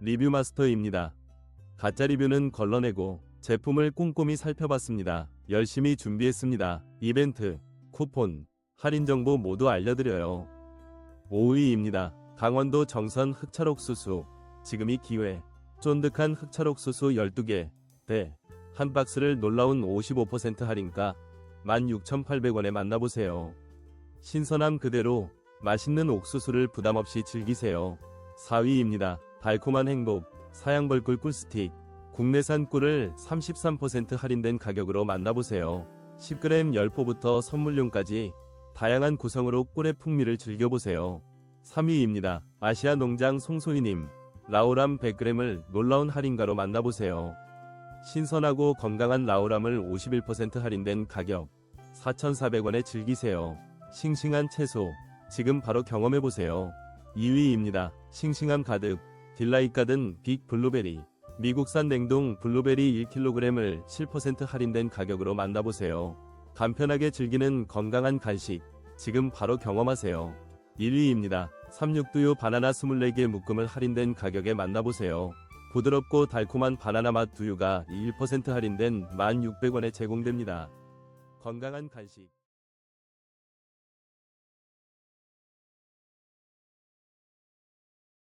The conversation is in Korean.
리뷰 마스터입니다. 가짜 리뷰는 걸러내고 제품을 꼼꼼히 살펴봤습니다. 열심히 준비했습니다. 이벤트, 쿠폰, 할인 정보 모두 알려드려요. 5위입니다. 강원도 정선 흑찰옥수수. 지금이 기회. 쫀득한 흑찰옥수수 12개. 대. 한 박스를 놀라운 55% 할인가 16,800원에 만나보세요. 신선함 그대로 맛있는 옥수수를 부담없이 즐기세요. 4위입니다. 달콤한 행복, 사양벌꿀 꿀스틱. 국내산 꿀을 33% 할인된 가격으로 만나보세요. 10g 10포부터 선물용까지 다양한 구성으로 꿀의 풍미를 즐겨보세요. 3위입니다. 아시아 농장 송소희님, 라오람 100g을 놀라운 할인가로 만나보세요. 신선하고 건강한 라오람을 51% 할인된 가격 4,400원에 즐기세요. 싱싱한 채소 지금 바로 경험해보세요. 2위입니다. 싱싱함 가득 딜라잇 가든 빅 블루베리 미국산 냉동 블루베리 1kg을 7% 할인된 가격으로 만나보세요. 간편하게 즐기는 건강한 간식 지금 바로 경험하세요. 1위입니다. 36두유 바나나 24개 묶음을 할인된 가격에 만나보세요. 부드럽고 달콤한 바나나 맛 두유가 1% 할인된 1,600원에 제공됩니다. 건강한 간식